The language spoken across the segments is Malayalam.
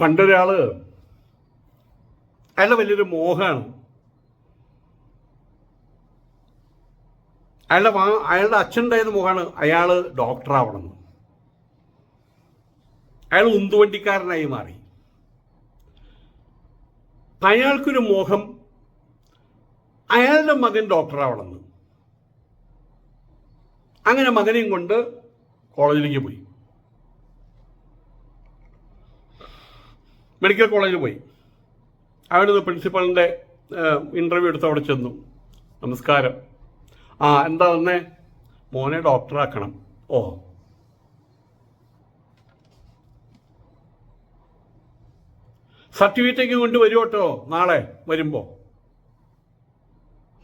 പണ്ടൊരാൾ അയാളുടെ വലിയൊരു മോഹമാണ് അയാളുടെ വാ- അയാളുടെ അച്ഛനുണ്ടായത് മോഹമാണ് അയാൾ ഡോക്ടറാവണം അയാൾ ഉന്തുവണ്ടിക്കാരനായി മാറി. അയാൾക്കൊരു മോഹം അയാളുടെ മകൻ ഡോക്ടറാവണം അങ്ങനെ മകനെയും കൊണ്ട് കോളേജിലേക്ക് പോയി. മെഡിക്കൽ കോളേജിൽ പോയി. അവിടുന്ന് പ്രിൻസിപ്പളിന്റെ ഇന്റർവ്യൂ എടുത്ത് അവിടെ ചെന്നു. നമസ്കാരം. ആ എന്താ തന്നെ മോനെ ഡോക്ടറാക്കണം ഓ. സർട്ടിഫിക്കറ്റേക്ക് കൊണ്ട് വരുമോ കേട്ടോ നാളെ വരുമ്പോൾ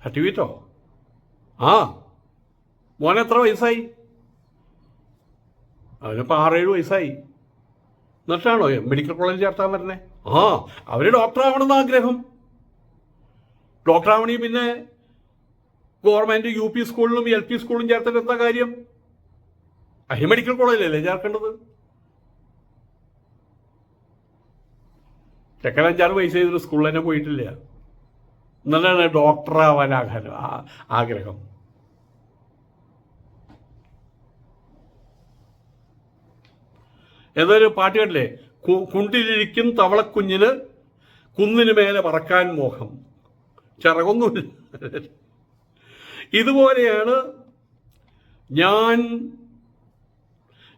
സർട്ടിഫിക്കറ്റോ? ആ. മോനെത്ര വയസ്സായി? അവനിപ്പോൾ ആറേഴ് വയസ്സായി. എന്നിട്ടാണോ മെഡിക്കൽ കോളേജിൽ ചേർത്താൻ വരണേ ആ അവർ ഡോക്ടറാവണമെന്ന് ആഗ്രഹം. ഡോക്ടറാവണി പിന്നെ ഗവൺമെന്റ് യു പി സ്കൂളിലും എൽ പി സ്കൂളിലും ചേർത്തിട്ട് എന്താ കാര്യം? അതിന് മെഡിക്കൽ കോളേജിലല്ലേ ചേർക്കേണ്ടത്? ചെക്കൻ അഞ്ചാറ് പൈസ ചെയ്തിട്ട് സ്കൂളിൽ തന്നെ പോയിട്ടില്ല. എന്നാലാണ് ഡോക്ടറാവാൻ ആഗ്രഹം ആ- ആഗ്രഹം ഏതൊരു പാട്ട് കണ്ടില്ലേ കുണ്ടിലിരിക്കും തവളക്കുഞ്ഞിന് കുന്നിന് മേലെ പറക്കാൻ മോഹം. ചിറകൊന്നുമില്ല. ഇതുപോലെയാണ് ഞാൻ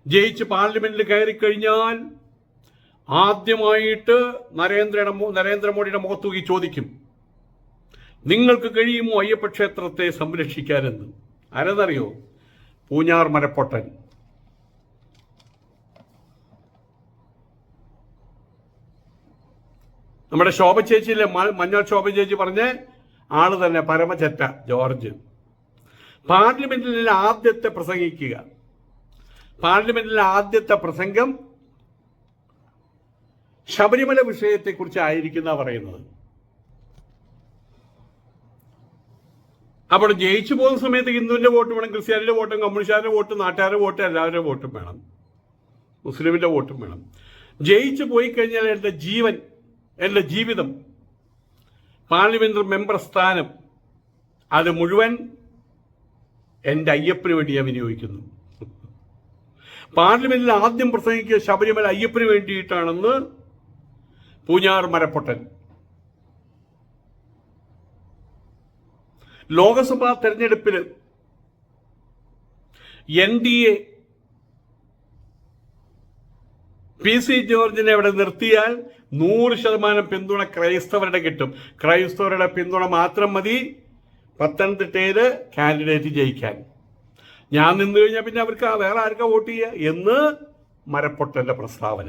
ജയിച്ച് പാർലമെന്റിൽ കയറി കഴിഞ്ഞാൽ ആദ്യമായിട്ട് നരേന്ദ്രയുടെ നരേന്ദ്രമോദിയുടെ മുഖത്തൂക്കി ചോദിക്കും നിങ്ങൾക്ക് കഴിയുമോ അയ്യപ്പ ക്ഷേത്രത്തെ സംരക്ഷിക്കാനെന്ന്? ആരെന്നറിയോ? പൂഞ്ഞാർ മരപ്പൊട്ടൻ. നമ്മുടെ ശോഭ ചേച്ചിയിലെ മഞ്ഞൾ ശോഭ ചേച്ചി പറഞ്ഞ ആൾ തന്നെ പരമചറ്റ ജോർജ്. പാർലമെന്റിൽ ആദ്യത്തെ പ്രസംഗിക്കുക. പാർലമെന്റിൽ ആദ്യത്തെ പ്രസംഗം ശബരിമല വിഷയത്തെക്കുറിച്ച് ആയിരിക്കുന്ന പറയുന്നത്. അപ്പോൾ ജയിച്ചു പോകുന്ന സമയത്ത് ഹിന്ദുവിന്റെ വോട്ട് വേണം ക്രിസ്ത്യാനിയുടെ വോട്ടും കമ്മ്യൂണിസ്റ്റുകാരുടെ വോട്ടും നാട്ടുകാരുടെ വോട്ടും എല്ലാവരുടെ വോട്ടും വേണം. മുസ്ലിമിന്റെ വോട്ടും വേണം. ജയിച്ചു പോയി കഴിഞ്ഞാൽ എന്റെ ജീവൻ എന്റെ ജീവിതം പാർലമെന്റ് മെമ്പർ സ്ഥാനം അത് മുഴുവൻ എന്റെ അയ്യപ്പന് വേണ്ടി ഞാൻ വിനിയോഗിക്കുന്നു. പാർലമെന്റിൽ ആദ്യം പ്രസംഗിക്കുക ശബരിമല അയ്യപ്പന് വേണ്ടിയിട്ടാണെന്ന് പൂഞ്ഞാർ മരപ്പൊട്ടൻ. ലോകസഭാ തെരഞ്ഞെടുപ്പിൽ N D A P C ജോർജിനെ അവിടെ നിർത്തിയാൽ നൂറ് ശതമാനം പിന്തുണ ക്രൈസ്തവരുടെ കിട്ടും. ക്രൈസ്തവരുടെ പിന്തുണ മാത്രം മതി പത്തനംതിട്ടയിൽ കാൻഡിഡേറ്റ് ജയിക്കാൻ. ഞാൻ നിന്ന് കഴിഞ്ഞാൽ പിന്നെ അവർക്ക് വേറെ ആർക്കാ വോട്ട് ചെയ്യുക എന്ന് മരപ്പൊട്ടന്റെ പ്രസ്താവന.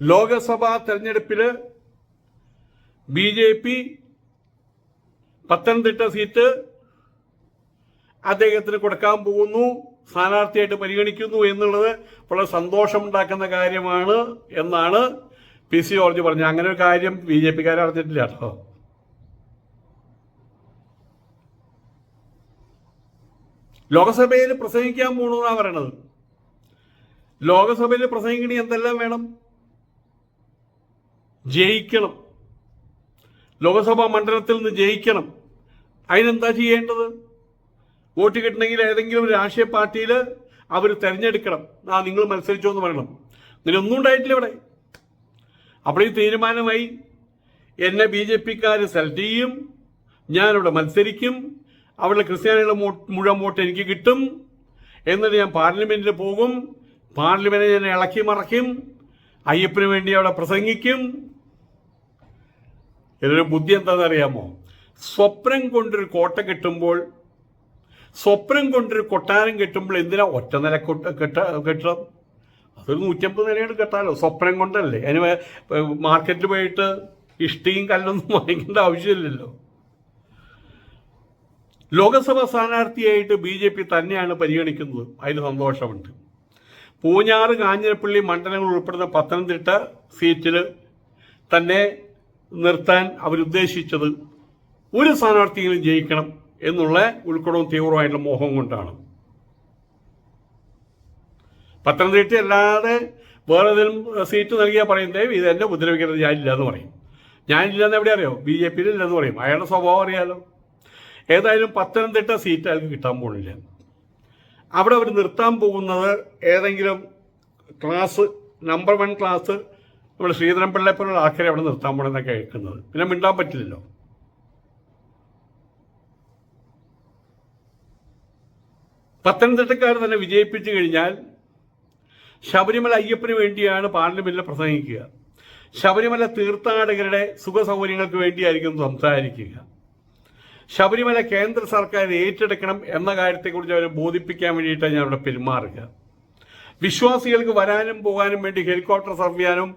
ലോകസഭാ തെരഞ്ഞെടുപ്പിൽ B J P Pathanamthitta seat അദ്ദേഹത്തിന് കൊടുക്കാൻ പോകുന്നു. സ്ഥാനാർത്ഥിയായിട്ട് പരിഗണിക്കുന്നു എന്നുള്ളത് വളരെ സന്തോഷമുണ്ടാക്കുന്ന കാര്യമാണ് എന്നാണ് പി സി ജോർജ് പറഞ്ഞത്. അങ്ങനെ ഒരു കാര്യം ബി ജെ പിക്കാർ അറിഞ്ഞിട്ടില്ല കേട്ടോ. ലോകസഭയിൽ പ്രസംഗിക്കാൻ പോണെന്നാണ് പറയണത്? ലോകസഭയിൽ പ്രസംഗിക്കണി എന്തെല്ലാം വേണം? ജയിക്കണം. ലോകസഭാ മണ്ഡലത്തിൽ നിന്ന് ജയിക്കണം. അതിനെന്താ ചെയ്യേണ്ടത്? വോട്ട് കിട്ടണമെങ്കിൽ ഏതെങ്കിലും ഒരു രാഷ്ട്രീയ പാർട്ടിയിൽ അവർ തിരഞ്ഞെടുക്കണം. ആ നിങ്ങൾ മത്സരിച്ചോ എന്ന് പറയണം. ഒന്നും ഉണ്ടായിട്ടില്ല ഇവിടെ. അപ്പോൾ ഈ തീരുമാനമായി എന്നെ ബി ജെ പിക്കാർ സെലക്ട് ചെയ്യും. ഞാനിവിടെ മത്സരിക്കും. അവിടെ ക്രിസ്ത്യാനികളുടെ മുഴുവൻ വോട്ട് എനിക്ക് കിട്ടും. എന്നിട്ട് ഞാൻ പാർലമെന്റിൽ പോകും. പാർലമെന്റിൽ ഞാൻ ഇളക്കി മറക്കും. അയ്യപ്പന് വേണ്ടി അവിടെ പ്രസംഗിക്കും. എന്നൊരു ബുദ്ധി എന്താണെന്ന് അറിയാമോ സ്വപ്നം കൊണ്ടൊരു കോട്ട കെട്ടുമ്പോൾ സ്വപ്നം കൊണ്ടൊരു കൊട്ടാരം കെട്ടുമ്പോൾ എന്തിനാ ഒറ്റ നില കെട്ട കെട്ടണം അതൊരു നൂറ്റമ്പത് നിലയാണ് കെട്ടാലോ. സ്വപ്നം കൊണ്ടല്ലേ. അതിന് മാർക്കറ്റിൽ പോയിട്ട് ഇഷ്ടിയും കല്ലൊന്നും വാങ്ങിക്കേണ്ട ആവശ്യമില്ലല്ലോ. ലോകസഭാ സ്ഥാനാർത്ഥിയായിട്ട് ബി ജെ പി തന്നെയാണ് പരിഗണിക്കുന്നത്. അതിന് സന്തോഷമുണ്ട്. പൂഞ്ഞാറ് കാഞ്ഞിരപ്പള്ളി മണ്ഡലങ്ങൾ ഉൾപ്പെടുന്ന പത്തനംതിട്ട സീറ്റിൽ തന്നെ നിർത്താൻ അവരുദ്ദേശിച്ചത് ഒരു സ്ഥാനാർത്ഥിയെങ്കിലും ജയിക്കണം. എന്നുള്ള ഉൾക്കടവും തീവ്രമായിട്ടുള്ള മോഹം കൊണ്ടാണ്. പത്തനംതിട്ട അല്ലാതെ വേറെ ഏതെങ്കിലും സീറ്റ് നൽകിയാൽ പറയുന്നത് ഇത് എന്നെ ഉപദ്രവിക്കരുത് ഞാനില്ല എന്ന് പറയും. ഞാനില്ലെന്ന് എവിടെ അറിയോ? ബി ജെ പിയിൽ ഇല്ലെന്ന് പറയും. അയാളുടെ സ്വഭാവം അറിയാലോ. ഏതായാലും പത്തനംതിട്ട സീറ്റ് അയാൾക്ക് കിട്ടാൻ പോകുന്നില്ല അവിടെ അവർ നിർത്താൻ പോകുന്നത് ഏതെങ്കിലും ക്ലാസ് നമ്പർ വൺ ക്ലാസ് നമ്മൾ ശ്രീധരൻ പിള്ളയെപ്പോലുള്ള ആൾക്കാരെ അവിടെ നിർത്താൻ പോകണമെന്നൊക്കെ കേൾക്കുന്നത്. പിന്നെ മിണ്ടാൻ പറ്റില്ലല്ലോ. പത്തനംതിട്ടക്കാർ തന്നെ വിജയിപ്പിച്ചു കഴിഞ്ഞാൽ ശബരിമല അയ്യപ്പന് വേണ്ടിയാണ് പാർലമെന്റിൽ പ്രസംഗിക്കുക. ശബരിമല തീർത്ഥാടകരുടെ സുഖ സൗകര്യങ്ങൾക്ക് വേണ്ടിയായിരിക്കും സംസാരിക്കുക. ശബരിമല കേന്ദ്ര സർക്കാർ ഏറ്റെടുക്കണം എന്ന കാര്യത്തെക്കുറിച്ച് അവരെ ബോധിപ്പിക്കാൻ വേണ്ടിയിട്ടാണ് ഞാൻ അവിടെ പെരുമാറുക. വിശ്വാസികൾക്ക് വരാനും പോകാനും വേണ്ടി ഹെലികോപ്റ്റർ സർവ്യാനും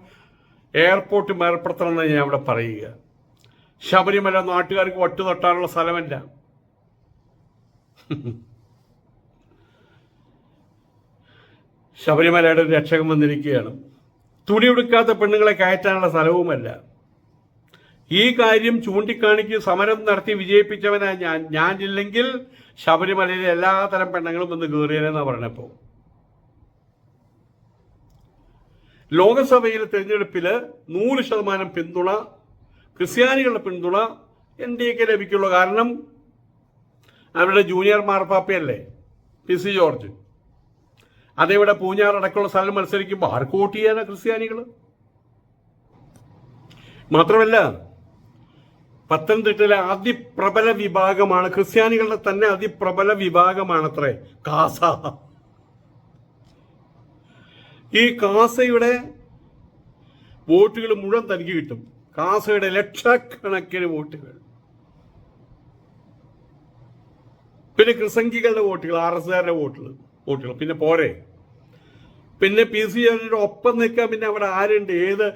എയർപോർട്ടും ഏർപ്പെടുത്തണമെന്ന് ഞാൻ അവിടെ പറയുക. ശബരിമല നാട്ടുകാർക്ക് ഒറ്റ തൊട്ടാനുള്ള സ്ഥലമല്ല. ശബരിമലയുടെ ഒരു രക്ഷകൻ വന്നിരിക്കുകയാണ്. തുണി ഉടുക്കാത്ത പെണ്ണുങ്ങളെ കയറ്റാനുള്ള സ്ഥലവുമല്ല. ഈ കാര്യം ചൂണ്ടിക്കാണിക്ക് സമരം നടത്തി വിജയിപ്പിച്ചവനാ ഞാൻ. ഇല്ലെങ്കിൽ ശബരിമലയിലെ എല്ലാതരം പെണ്ണുങ്ങളും വന്ന് കയറിയതെന്നാ പറഞ്ഞപ്പോ. ലോകസഭയിലെ തെരഞ്ഞെടുപ്പിൽ നൂറ് ശതമാനം പിന്തുണ ക്രിസ്ത്യാനികളുടെ പിന്തുണ എൻ ഡി എക്ക് ലഭിക്കുള്ളൂ കാരണം അവരുടെ ജൂനിയർ മാർപ്പാപ്പയല്ലേ പി സി ജോർജ്. അതേവിടെ പൂഞ്ഞാർ അടക്കമുള്ള സ്ഥലം മത്സരിക്കുമ്പോൾ ആർക്ക് വോട്ട് ചെയ്യാനാ ക്രിസ്ത്യാനികൾ മാത്രമല്ല പത്തനംതിട്ടയിലെ അതിപ്രബല വിഭാഗമാണ് ക്രിസ്ത്യാനികളുടെ തന്നെ അതിപ്രബല വിഭാഗമാണത്രേ കാസ. ഈ കാസയുടെ വോട്ടുകൾ മുഴുവൻ തനിക്ക് കിട്ടും. കാസയുടെ ലക്ഷക്കണക്കിന് വോട്ടുകൾ. പിന്നെ ക്രിസംഖികളുടെ വോട്ടുകൾ ആർ എസ് കാരുടെ വോട്ടുകൾ വോട്ടുകൾ. പിന്നെ പോരെ? പിന്നെ പി സി ജോർജിന്റെ ഒപ്പം നിൽക്കാൻ പിന്നെ അവിടെ ആരുണ്ട്? ഏത്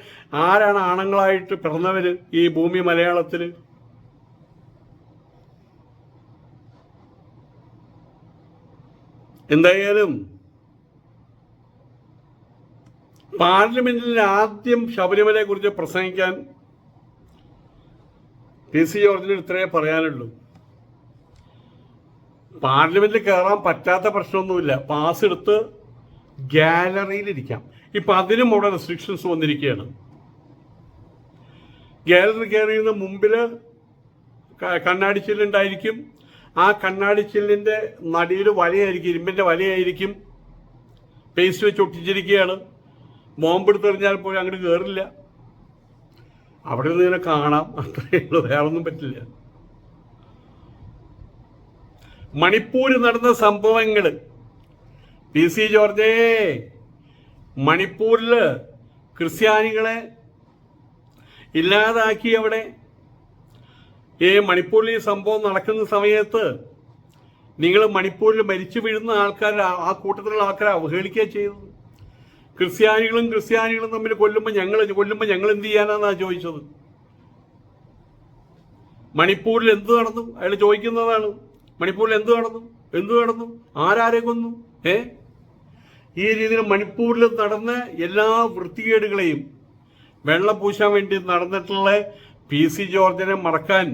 ആരാണ് ആണുങ്ങളായിട്ട് പിറന്നവര് ഈ ഭൂമി മലയാളത്തിൽ? എന്തായാലും പാർലമെന്റിൽ ആദ്യം ശബരിമലയെ കുറിച്ച് പ്രസംഗിക്കാൻ പി സി ജോർജിന് ഇത്രയേ പറയാനുള്ളൂ. പാർലമെന്റിൽ കയറാൻ പറ്റാത്ത പ്രശ്നമൊന്നുമില്ല. പാസ് എടുത്ത് ഗാലറിയിൽ ഇരിക്കാം ഇപ്പൊ അതിനും അവിടെ റെസ്ട്രിക്ഷൻസ് വന്നിരിക്കുകയാണ്. ഗാലറി കയറിയുന്ന മുമ്പിൽ കണ്ണാടി ചില്ലുണ്ടായിരിക്കും. ആ കണ്ണാടി ചില്ലിന്റെ നടിയിൽ വലയായിരിക്കും ഇരുമ്പിന്റെ വലയായിരിക്കും. പേസ്റ്റ് വെച്ച് ഒട്ടിച്ചിരിക്കുകയാണ്. മോമ്പെടുത്തെറിഞ്ഞാൽ പോലും അങ്ങോട്ട് കയറില്ല അവിടെ നിന്ന് ഇങ്ങനെ കാണാം. അത്രയേ ഉള്ളൂ. വേറെ ഒന്നും പറ്റില്ല. മണിപ്പൂര് നടന്ന സംഭവങ്ങൾ പി സി ജോർജേ മണിപ്പൂരിൽ ക്രിസ്ത്യാനികളെ ഇല്ലാതാക്കി അവിടെ. ഈ മണിപ്പൂരിൽ ഈ സംഭവം നടക്കുന്ന സമയത്ത് നിങ്ങൾ മണിപ്പൂരിൽ മരിച്ചു വീഴുന്ന ആൾക്കാർ ആ കൂട്ടത്തിലുള്ള ആൾക്കാരെ അവഹേളിക്കുക ചെയ്തത് ക്രിസ്ത്യാനികളും ക്രിസ്ത്യാനികളും തമ്മിൽ കൊല്ലുമ്പോൾ ഞങ്ങൾ കൊല്ലുമ്പോൾ ഞങ്ങൾ എന്ത് ചെയ്യാനാണെന്നാണ് ചോദിച്ചത്? മണിപ്പൂരിൽ എന്ത് നടന്നു? അയാൾ ചോദിക്കുന്നതാണ്. മണിപ്പൂരിൽ എന്ത് നടന്നു? എന്ത് നടന്നു? ആരാരെ കൊന്നു? ഏ? ഈ രീതിയിൽ മണിപ്പൂരിൽ നടന്ന എല്ലാ വൃത്തികേടുകളെയും വെള്ളം പൂശാൻ വേണ്ടി നടന്നിട്ടുള്ള പി സി ജോർജിനെ മറക്കാൻ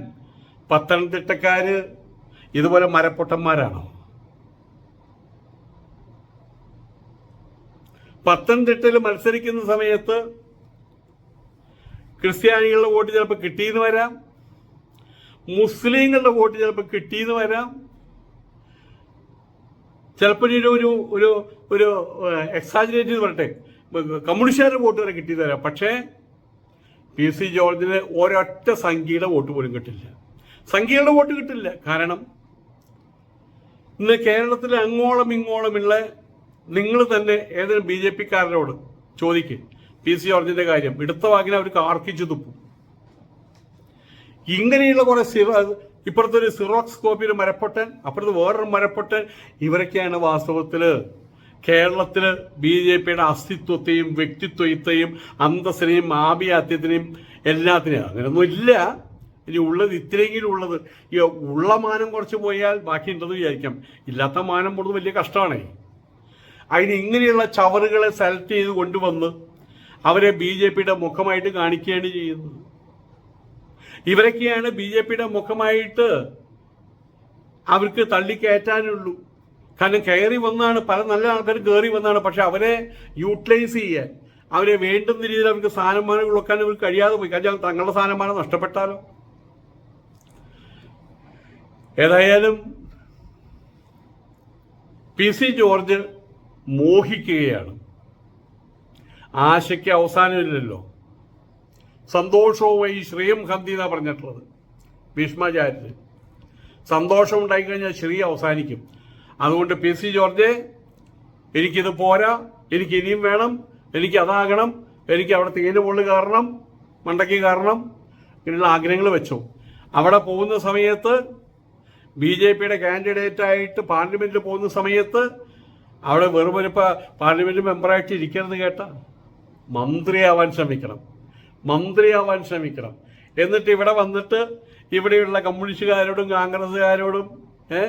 പത്തനംതിട്ടക്കാര് ഇതുപോലെ മരപ്പൊട്ടന്മാരാണോ? പത്തനംതിട്ടയിൽ മത്സരിക്കുന്ന സമയത്ത് ക്രിസ്ത്യാനികളുടെ വോട്ട് ചിലപ്പോൾ കിട്ടിയെന്ന് വരാം മുസ്ലിങ്ങളുടെ വോട്ട് ചിലപ്പോൾ കിട്ടിയെന്ന് വരാം ചിലപ്പോൾ ഒരു ഒരു ഒരു ഒരു എക്സാജുറേറ്റ് ചെയ്ത് പറയട്ടെ. കമ്മ്യൂണിസ്റ്റുകാരുടെ വോട്ട് വരെ കിട്ടി തരാം പക്ഷേ പി സി ജോർജിന് ഒരൊറ്റ സംഖ്യയുടെ വോട്ട് പോലും കിട്ടില്ല. സംഖ്യയുടെ വോട്ട് കിട്ടില്ല. കാരണം ഇന്ന് കേരളത്തിൽ അങ്ങോളം ഇങ്ങോളമുള്ള നിങ്ങൾ തന്നെ ഏതെങ്കിലും ബി ജെ പിക്കാരനോട് ചോദിക്കും. പി സി ജോർജിന്റെ കാര്യം. എടുത്ത വാക്കിനെ അവർക്ക് ആർക്കിച്ചു തുപ്പും. ഇങ്ങനെയുള്ള കുറെ സിറ ഇപ്പുറത്തെ ഒരു സിറോക്സ് കോപ്പിയിൽ മരപ്പൊട്ടൻ അപ്പുറത്ത് വേറൊരു മരപ്പൊട്ടൻ. ഇവരൊക്കെയാണ് വാസ്തവത്തിൽ കേരളത്തിൽ ബി ജെ പിയുടെ അസ്തിത്വത്തെയും വ്യക്തിത്വത്തെയും അന്തസ്സിനെയും ആഭിയാത്യത്തിനെയും എല്ലാത്തിനെയും. അങ്ങനെയൊന്നും ഇല്ല ഇനി ഉള്ളത് ഇത്രയെങ്കിലും ഉള്ളത്. ഈ ഉള്ള മാനം കുറച്ച് പോയാൽ ബാക്കി ഉണ്ടെന്ന് വിചാരിക്കാം. ഇല്ലാത്ത മാനം പോണത് വലിയ കഷ്ടമാണേ. അതിന് ഇങ്ങനെയുള്ള ചവറുകളെ സെലക്ട് ചെയ്ത് കൊണ്ടുവന്ന് അവരെ ബി ജെ പിയുടെ മുഖമായിട്ട് കാണിക്കുകയാണ് ചെയ്യുന്നത്. ഇവരൊക്കെയാണ് ബി ജെ പിയുടെ മുഖമായിട്ട് അവർക്ക് തള്ളിക്കയറ്റാനുള്ളൂ കാരണം കയറി വന്നാണ് പല നല്ല ആൾക്കാർ കയറി വന്നാണ് പക്ഷെ അവരെ യൂട്ടിലൈസ് ചെയ്യാൻ അവരെ വേണ്ടുന്ന രീതിയിൽ അവർക്ക് സ്ഥാനമാനം കൊടുക്കാൻ അവർക്ക് കഴിയാതെ പോയി. കാരണം തങ്ങളുടെ സ്ഥാനമാനം നഷ്ടപ്പെട്ടാലോ? ഏതായാലും പി സി ജോർജ് മോഹിക്കുകയാണ്. ആശയ്ക്ക് അവസാനമില്ലല്ലോ. സന്തോഷവുമായി ശ്രീയും ഹന്തി എന്നാണ് പറഞ്ഞിട്ടുള്ളത്. ഭീഷ്മാചാര്യന് സന്തോഷം ഉണ്ടായിക്കഴിഞ്ഞാൽ ശ്രീ അവസാനിക്കും. അതുകൊണ്ട് പി സി ജോർജ് എനിക്കിത് പോരാ എനിക്ക് ഇനിയും വേണം എനിക്ക് അതാകണം എനിക്ക് അവിടെ തേന് പൊള്ളി കയറണം മണ്ടയ്ക്ക് കയറണം ഇങ്ങനെയുള്ള ആഗ്രഹങ്ങൾ വെച്ചു. അവിടെ പോകുന്ന സമയത്ത് ബി ജെ പിയുടെ കാൻഡിഡേറ്റ് ആയിട്ട് പാർലമെന്റിൽ പോകുന്ന സമയത്ത് അവിടെ വെറും പാർലമെന്റ് മെമ്പറായിട്ട് ഇരിക്കരുത് കേട്ട. മന്ത്രിയാവാൻ ശ്രമിക്കണം. മന്ത്രിയാവാൻ ശ്രമിക്കണം. എന്നിട്ട് ഇവിടെ വന്നിട്ട് ഇവിടെയുള്ള കമ്മ്യൂണിസ്റ്റുകാരോടും കോൺഗ്രസ്സുകാരോടും ഏ?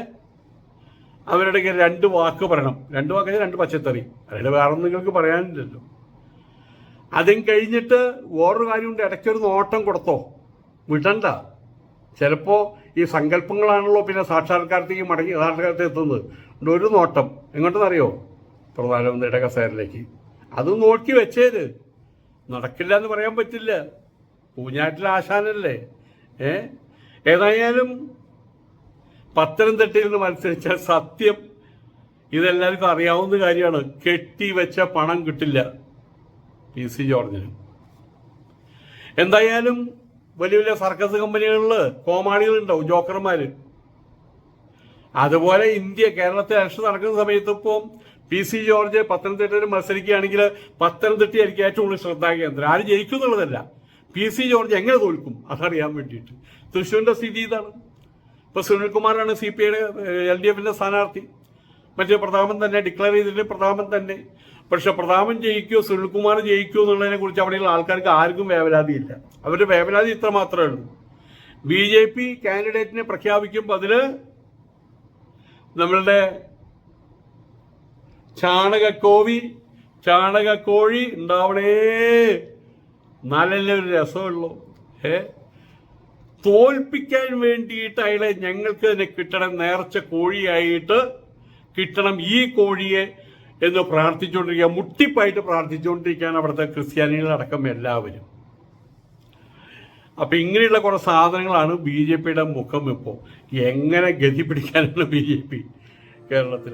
അവരുടെ രണ്ട് വാക്ക് പറയണം. രണ്ട് വാക്ക് രണ്ട് പച്ചത്തറി. അതായത് വേറെ നിങ്ങൾക്ക് പറയാനില്ലല്ലോ. അതും കഴിഞ്ഞിട്ട് വേറൊരു കാര്യമുണ്ട്. ഇടയ്ക്കൊരു നോട്ടം കൊടുത്തോ? വിടണ്ട. ചിലപ്പോ ഈ സങ്കല്പങ്ങളാണല്ലോ പിന്നെ സാക്ഷാത്കാരത്തേക്ക് മടങ്ങി സാക്ഷാത്കാരത്തിൽ എത്തുന്നത്. ഒരു നോട്ടം. എങ്ങോട്ടെന്നറിയോ? പ്രധാനമന്ത്രിയുടെ കസേരയിലേക്ക്. അത് നോക്കി വെച്ചേര്. നടക്കില്ല എന്ന് പറയാൻ പറ്റില്ല. പൂഞ്ഞാട്ടിൽ ആശാനല്ലേ? ഏ? ഏതായാലും പത്തനംതിട്ടയിൽ നിന്ന് മത്സരിച്ച സത്യം ഇതെല്ലാവർക്കും അറിയാവുന്ന കാര്യമാണ്. കെട്ടിവെച്ച പണം കിട്ടില്ല പി സി ജോർജിന്. എന്തായാലും വലിയ വലിയ സർക്കസ് കമ്പനികളിൽ കോമാളികളുണ്ടാവും ജോക്കർമാര്. അതുപോലെ ഇന്ത്യ കേരളത്തിൽ ഇലക്ഷൻ നടക്കുന്ന സമയത്ത് പി സി ജോർജ് പത്തനംതിട്ടയിൽ മത്സരിക്കുകയാണെങ്കിൽ പത്തനംതിട്ടയായിരിക്കും ഏറ്റവും കൂടുതൽ ശ്രദ്ധാകേന്ദ്രം ആര് ജയിക്കും എന്നുള്ളതല്ല. പി സി ജോർജ് എങ്ങനെ തോൽക്കും? അതറിയാൻ വേണ്ടിയിട്ട്. തൃശ്ശൂരിന്റെ സ്ഥിതി ഇതാണ്. ഇപ്പൊ സുനിൽകുമാറാണ് സി പി ഐയുടെ എൽ ഡി എഫിന്റെ സ്ഥാനാർത്ഥി. മറ്റേ പ്രതാപൻ തന്നെ ഡിക്ലെയർ ചെയ്തിട്ട് പ്രതാപൻ തന്നെ. പക്ഷെ പ്രതാപൻ ജയിക്കുമോ സുനിൽകുമാർ ജയിക്കുമോ എന്നുള്ളതിനെ കുറിച്ച് അവിടെയുള്ള ആൾക്കാർക്ക് ആർക്കും വേവലാതിയില്ല അവരുടെ വേവലാതി ഇത്ര മാത്രമേ ഉള്ളൂ. ബി ജെ പി കാൻഡിഡേറ്റിനെ പ്രഖ്യാപിക്കുമ്പോൾ അതിൽ നമ്മളുടെ ചാണകക്കോവി ചാണകക്കോഴി ഉണ്ടാവണേ. നല്ല ഒരു രസമുള്ളൂ. ഏ തോൽപ്പിക്കാൻ വേണ്ടിയിട്ട് അയാളെ ഞങ്ങൾക്ക് തന്നെ കിട്ടണം നേർച്ച കോഴിയായിട്ട് കിട്ടണം ഈ കോഴിയെ എന്ന് പ്രാർത്ഥിച്ചുകൊണ്ടിരിക്കുക. മുട്ടിപ്പായിട്ട് പ്രാർത്ഥിച്ചുകൊണ്ടിരിക്കുകയാണ് അവിടുത്തെ ക്രിസ്ത്യാനികളടക്കം എല്ലാവരും. അപ്പൊ ഇങ്ങനെയുള്ള കുറെ സാധനങ്ങളാണ് ബി ജെ പിയുടെ മുഖം ഇപ്പോൾ. എങ്ങനെ ഗതി പിടിക്കാനാണ് ബി ജെ പി കേരളത്തിൽ?